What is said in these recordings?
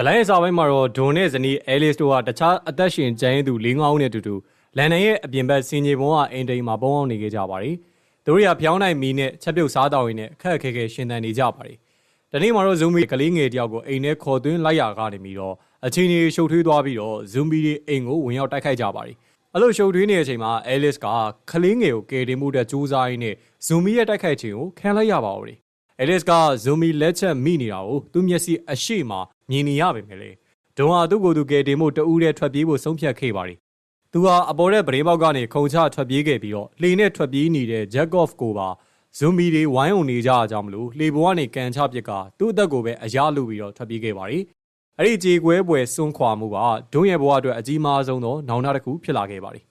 ဇလိုင်းရဲ့စာပိုင်းမှာတော့ဒွန်နဲ့ဇနီးအဲလစ်တို့ကတခြားအသက်ရှင်ကျန်ရည်သူ၄၅ဦးနဲ့အတူတူလန်ဒန်ရဲ့အပြင်ဘက်စင်ကြီးဘုံကအိမ်တိမ်မှာပုံအောင်နေခဲ့ကြပါတယ်။သူတို့ရဖျောင်းနိုင်မီနဲ့ချက်ပြုတ်စားတောင်းရင်းနဲ့အခက်အခဲခဲရှင်သန်နေကြပါတယ်။ဒီနေ့မှာတော့ဇူမီကလေးငယ်တယောက်ကိုအိမ်ထဲခေါ်သွင်းလိုက်ရကနေပြီးတော့အချင်းကြီးရှုပ်ထွေးသွားပြီးတော့ဇူမီတွေအိမ်ကိုဝင်ရောက်တိုက်ခိုက်ကြပါတယ်။အဲ့လိုရှုပ်ထွေးနေတဲ့အချိန်မှာအဲလစ်ကကလေးငယ်ကိုကယ်တင်မှုအတွက်ကြိုးစားရင်းနဲ့ဇူမီရဲ့တိုက်ခိုက်ခြင်းကိုခံလိုက်ရပါဦးတယ်။ အဲလစ်ကဇူမီလက်ချက်မိနေတာကိုသူမျက်စိအရှိမမြင်နေရပါမယ်လေဒုံဟာသူ့ကိုယ်သူကယ်တင်မှုတဦးတည်းထွက်ပြေးဖို့ဆုံးဖြတ်ခဲ့ပါတယ်သူဟာအပေါ်တဲ့ပရိပေါက်ကနေခုံချထွက်ပြေးခဲ့ပြီးတော့လှေနဲ့ထွက်ပြေးနေတဲ့ဂျက်ကော့ဖ်ကိုပါဇူမီတွေဝိုင်းုံနေကြအကြောင်းမလို့လှေပေါ်ကနေကန်ချပစ်ကသူ့အသက်ကိုပဲအရလူပြီးတော့ထွက်ပြေးခဲ့ပါတယ်အဲ့ဒီကြေကွဲပွဲစွန့်ခွာမှုကဒုံရဲ့ဘဝအတွက်အကြီးမားဆုံးသောနောင်တတစ်ခုဖြစ်လာခဲ့ပါတယ်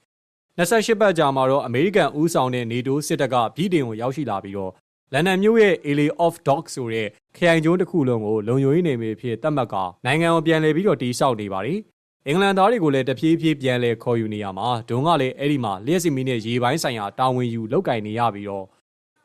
28ပတ်ကြာမှာတော့အမေရိကန်ဦးဆောင်တဲ့နေတိုးစစ်တပ်ကပြည်တင်ကိုရောက်ရှိလာပြီးတော့ လန်ဒန်မြို့ရဲ့ Alley of Dogs ဆိုတဲ့ခရိုင်ကျိုးတစ်ခုလုံးကိုလုံခြုံရေးနေမြေဖြစ်သတ်မှတ်ကနိုင်ငံကိုပြန်လည်ပြီးတော့တီးဆောက်နေပါတယ်။အင်္ဂလန်သားတွေကိုလည်းတဖြည်းဖြည်းပြန်လည်ခေါ်ယူနေရမှာဒုံကလည်းအဲ့ဒီမှာလျှက်စီမီနဲ့ရေပိုင်းဆိုင်ရာတာဝန်ယူလောက်ကင်နေရပြီးတော့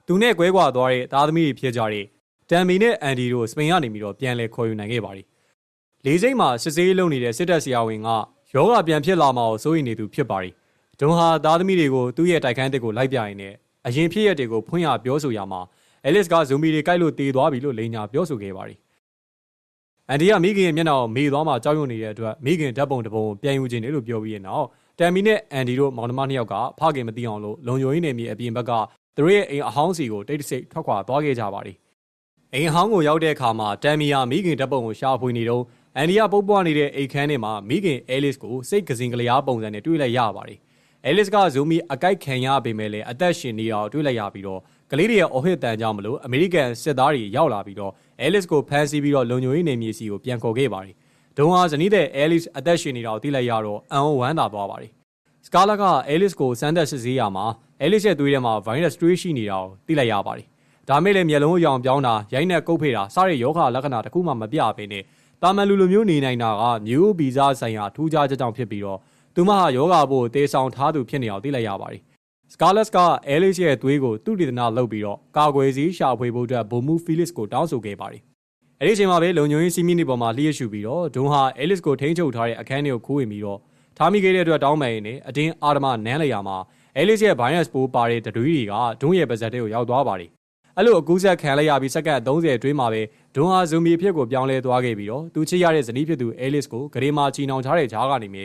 သူနဲ့ကွဲကွာသွားတဲ့သားသမီးတွေဖြစ်ကြတဲ့တမ်မီနဲ့အန်ဒီတို့စပိန်ကနေပြီးတော့ပြန်လည်ခေါ်ယူနိုင်ခဲ့ပါတယ်။လေးစိမ့်မှာစစ်စေးလုံနေတဲ့စစ်တပ်ဆရာဝန်ကယောဂပြန်ဖြစ်လာမှာကိုစိုးရိမ်နေသူဖြစ်ပါတယ်။ဒုံဟာသားသမီးတွေကိုသူ့ရဲ့တိုက်ခန်းတစ်ကိုလိုက်ပြရင်နဲ့အရင်ဖြစ်ရက်တွေကိုဖွင့်ရပြောဆိုရမှာ အဲလစ်ကဇူမီတွေကြိုက်လို့တေသွားပြီလို့လိန်ညာပြောဆိုခဲ့ပါတယ်။အန်ဒီကမိခင်ရဲ့မျက်နှာကိုမေသွားမှကြောက်ရွံ့နေတဲ့အတွက်မိခင်ဓာတ်ပုံတစ်ပုံပြန်ယူခြင်းတယ်လို့ပြောပြီးတဲ့နောက်တမ်မီနဲ့အန်ဒီတို့မောင်နှမနှစ်ယောက်ကဖခင်မသိအောင်လို့လုံယုံရင်းနေမြေအပြင်ဘက်ကသူတို့ရဲ့အိမ်အဟောင်းစီကိုတိတ်တဆိတ်ထွက်ခွာသွားခဲ့ကြပါတယ်။အိမ်အဟောင်းကိုရောက်တဲ့အခါမှာတမ်မီယာမိခင်ဓာတ်ပုံကိုရှာဖွေနေတော့အန်ဒီကပုတ်ပွားနေတဲ့အိမ်ခန်းထဲမှာမိခင်အဲလစ်ကိုစိတ်ကစင်ကလျားပုံစံနဲ့တွေ့လိုက်ရပါတယ်။အဲလစ်ကဇူမီအကြိုက်ခံရပေမဲ့လည်းအသက်ရှင်နေအောင်တွေ့လိုက်ရပြီးတော့ ကလေးတွေရဲ့အော်ဟစ်တန်ကြောင့်မလို့အမေရိကန်စစ်သားတွေရောက်လာပြီးတော့အဲလစ်ကိုဖမ်းဆီးပြီးတော့လုံခြုံရေးနေမြေစီကိုပြန်ခေါ်ခဲ့ပါတယ်။ဒုံဟာဇနီးတဲ့အဲလစ်အသက်ရှင်နေတာကိုသိလိုက်ရတော့အံ့ဩဝမ်းသာသွားပါတယ်။စကာလာကအဲလစ်ကိုစမ်းသပ်စစ်ဆေးရမှာအဲလစ်ရဲ့သွေးထဲမှာဗိုင်းရပ်စ်တွေးရှိနေတာကိုသိလိုက်ရပါတယ်။ဒါမဲ့လည်းမျက်လုံးအယောင်ပြောင်းတာရိုက်နှက်ကုတ်ဖေးတာစတဲ့ယောဂလက္ခဏာတခုမှမပြဘဲနဲ့တာမန်လူလိုမျိုးနေနိုင်တာကမျိုးဗီဇဆိုင်ရာထူးခြားချက်ကြောင့်ဖြစ်ပြီးတော့သူမဟာယောဂဖို့တေဆောင်ထားသူဖြစ်နေအောင်သိလိုက်ရပါတယ်။ Scarlett က Alice ရဲ့သွေးကိုသူတည်တနာလုပ်ပြီးတော့ကာကွယ်စီရှာဖွေဖို့အတွက်ဘိုမူ Felix ကိုတောင်းဆိုခဲ့ပါတယ်။အဲဒီအချိန်မှာပဲလုံခြုံရေးစီးမီနေပေါ်မှာလျှက်ရှူပြီးတော့ဒွန်ဟာ Alice ကိုထိန်းချုပ်ထားတဲ့အခန်းထဲကိုခိုးဝင်ပြီးတော့ထားမိခဲ့တဲ့အတွက်တောင်းပန်ရင်းနဲ့အတင်းအာဓမနန်းလျာမှာ Alice ရဲ့ virus ပိုးပါတဲ့တတွေးတွေကဒွန်ရဲ့ပါဇက်ထဲကိုရောက်သွားပါတယ်။အဲ့လိုအကူးဆက်ခံလိုက်ရပြီးစက္ကန့်30အတွင်းမှာပဲဒွန်ဟာဇူမီအဖြစ်ကိုပြောင်းလဲသွားခဲ့ပြီးတော့သူချစ်ရတဲ့ဇနီးဖြစ်သူ Alice ကိုဂရေမာချီနှောင်ထားတဲ့ဂျားကနေမြေ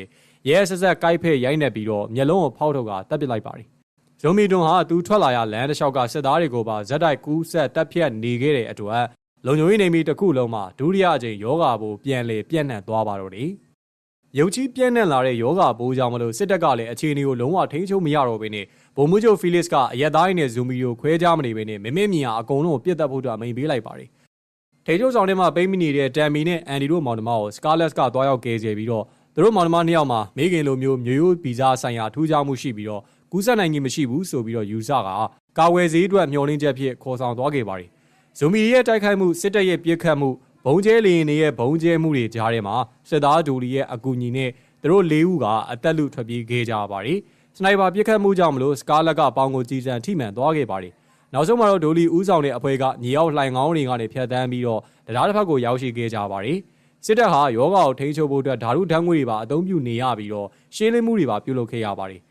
ရဲဆက်ဆက်ကိုက်ဖဲ့ရိုက်နှက်ပြီးတော့မျက်လုံးကိုဖောက်ထုတ်ကတပ်ပစ်လိုက်ပါတယ်။ ဇိုမီတွန်ဟာသူထွက်လာရလမ်းတစ်လျှောက်ကစစ်သားတွေကိုပါဇက်တိုက်ကူးဆက်တပ်ဖြတ်နေခဲ့တဲ့အတွက်လုံခြုံရေးနေမီတစ်ခုလုံးမှာဒုတိယအကြိမ်ယောဂါပိုးပြန်လေပြန့်နှံ့သွားပါတော့တယ်။ရုပ်ကြီးပြန့်နှံ့လာတဲ့ယောဂါပိုးကြောင့်မလို့စစ်တပ်ကလည်းအခြေအနေကိုလုံးဝထိန်းချုပ်မရတော့ဘဲနဲ့ဗိုလ်မှူးချုပ်ဖီလစ်ကအရက်သားရင်းနဲ့ဇူမီကိုခွဲခြားမနေဘဲနဲ့မမေ့မြင်အောင်အကုန်လုံးကိုပြစ်တက်ဖို့အတွက်အမိန်ပေးလိုက်ပါတယ်။ထိန်းချုပ်ဆောင်ထဲမှာပိတ်မိနေတဲ့တမ်မီနဲ့အန်ဒီတို့မောင်နှမကိုစကာလက်ကတွားရောက်ကယ်ဆယ်ပြီးတော့သူတို့မောင်နှမနှစ်ယောက်မှာမိခင်လိုမျိုးမျိုးရိုးဗီဇဆိုင်ရာထူးခြားမှုရှိပြီးတော့ ကူးစက်နိုင်ခြင်းမရှိဘူးဆိုပြီးတော့ယူဆကကာဝယ်ဈေးအတွက်မျှော်လင့်ချက်ဖြစ်ခေါ်ဆောင်သွားခဲ့ပါတယ်။ဇိုမီရဲ့တိုက်ခိုက်မှုစစ်တပ်ရဲ့ပြစ်ခတ်မှုဘုံကျဲလီရင်တွေရဲ့ဘုံကျဲမှုတွေကြားထဲမှာစစ်သားဒူလီရဲ့အကူအညီနဲ့သူတို့လေးဦးကအသက်လူထွက်ပြေးခဲ့ကြပါတယ်။စနိုက်ပါပြစ်ခတ်မှုကြောင့်မလို့စကာလက်ကပေါင်ကိုကြီးစံထိမှန်သွားခဲ့ပါတယ်။နောက်ဆုံးမှာတော့ဒိုလီဦးဆောင်တဲ့အဖွဲ့ကညီအောင်လှိုင်ငောင်းတွေကနေဖျက်ဆီးပြီးတော့တရားတစ်ဖက်ကိုရောက်ရှိခဲ့ကြပါတယ်။စစ်တပ်ဟာယောဂါကိုထိန်းချုပ်ဖို့အတွက်ဓာတုဓာတ်ငွေတွေပါအသုံးပြုနေရပြီးတော့ရှင်းလင်းမှုတွေပါပြုလုပ်ခဲ့ရပါတယ်။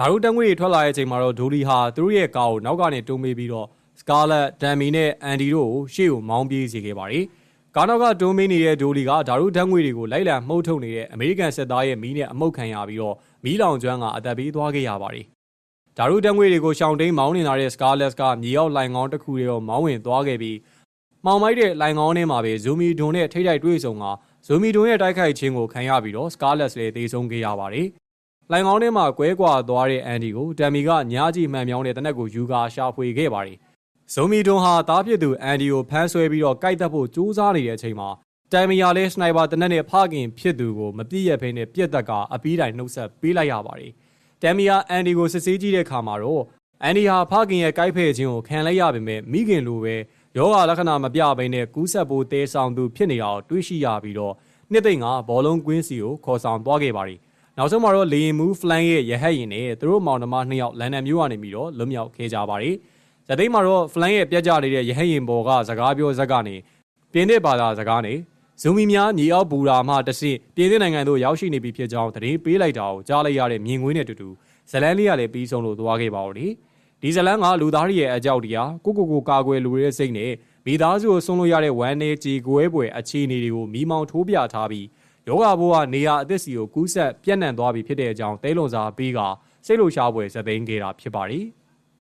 ဓာတုဓာတ်ငွေတွေထွက်လာတဲ့အချိန်မှာတော့ဒိုလီဟာသူတို့ရဲ့ကားကိုနောက်ကနေတုံးပေးပြီးတော့စကာလက်ဒမ်မီနဲ့အန်ဒီတို့ကိုရှေ့ကိုမောင်းပြေးစေခဲ့ပါတယ်။ကားနောက်ကတုံးပေးနေတဲ့ဒိုလီကဓာတုဓာတ်ငွေတွေကိုလိုက်လံမှုတ်ထုတ်နေတဲ့အမေရိကန်စစ်သားရဲ့မီးနဲ့အမှုတ်ခံရပြီးတော့မီးလောင်ကျွမ်းကအသက်ပေးသွားခဲ့ရပါတယ်။ဓာတုဓာတ်ငွေတွေကိုရှောင်တိန်မောင်းနေလာတဲ့ Scarlett ကမြေရောက်လိုင်ကောင်းတစ်ခုတည်းတော့မောင်းဝင်သွားခဲ့ပြီးမောင်မိုက်တဲ့လိုင်ကောင်းထဲမှာပဲဇူမီဒွန်နဲ့ထိတ်တိုက်တွေ့ဆုံကဇူမီဒွန်ရဲ့တိုက်ခိုက်ခြင်းကိုခံရပြီးတော့ Scarlett လည်းသေဆုံးခဲ့ရပါတယ်။ လိုင်ကောင်းထဲမှာကွဲကွာသွားတဲ့အန်ဒီကိုတမ်မီကညားကြည့်မှန်မြောင်းတဲ့တနက်ကိုယူကာရှာဖွေခဲ့ပါတယ်။ဇူမီဒွန်ဟာတားဖြစ်သူအန်ဒီကိုဖမ်းဆွဲပြီးတော့ကြိုက်တက်ဖို့ကြိုးစားနေတဲ့အချိန်မှာတမ်မီယာလေးစနိုက်ပါတနက်နဲ့ဖခင်ဖြစ်သူကိုမပြည့်ရဖဲနဲ့ပြက်တက်ကအပီးတိုင်နှုတ်ဆက်ပေးလိုက်ရပါတယ်။တမ်မီယာအန်ဒီကိုစစ်ဆေးကြည့်တဲ့အခါမှာတော့အန်ဒီဟာဖခင်ရဲ့ကြိုက်ဖဲ့ခြင်းကိုခံလိုက်ရပေမဲ့မိခင်လိုပဲယောဂလက္ခဏာမပြဘဲနဲ့ကူးဆက်ဖို့တဲဆောင်သူဖြစ်နေတာကိုတွေးရှိရပြီးတော့နှစ်သိမ့်ကဘောလုံးကွင်းစီကိုခေါ်ဆောင်သွားခဲ့ပါတယ်။ နောက်ဆုံးမှာတော့လေရင်မူဖလန်ရဲ့ရဟတ်ရင်နဲ့သူတို့မောင်နှမနှစ်ယောက်လန်ဒန်မြို့ကနေပြီးတော့လွတ်မြောက်ခဲ့ကြပါတယ်။ဇသိမ်းမှာတော့ဖလန်ရဲ့ပြက်ကြနေတဲ့ရဟတ်ရင်ပေါ်ကစကားပြောဇက်ကနေပြင်းတဲ့ဘာသာစကားနဲ့ဇူမီများမြေအောက်ဘူရာမှတဆင့်ပြည်သစ်နိုင်ငံသို့ရောက်ရှိနေပြီဖြစ်ကြောင်းသတင်းပေးလိုက်တာကိုကြားလိုက်ရတဲ့မြင်ကွင်းနဲ့အတူတူဇလန်းလေးကလည်းပြီးဆုံးလို့သွားခဲ့ပါဦးတယ်ဒီဇလန်းကလူသားတွေရဲ့အကြောက်တရားကိုကိုကိုကာကွယ်လူတွေရဲ့စိတ်နဲ့မိသားစုကိုဆုံးလို့ရတဲ့ဝမ်းနေကြေကွဲပွဲအခြေအနေတွေကိုမိမောင်ထိုးပြထားပြီး ယောဂဘိုးကနေရာအသစ်စီကိုကူးဆက်ပြန့်နှံ့သွားပြီဖြစ်တဲ့အကြောင်းတဲလွန်စာပေးကစိတ်လှရှားပွဲဇသိမ်းခဲ့တာဖြစ်ပါတယ်။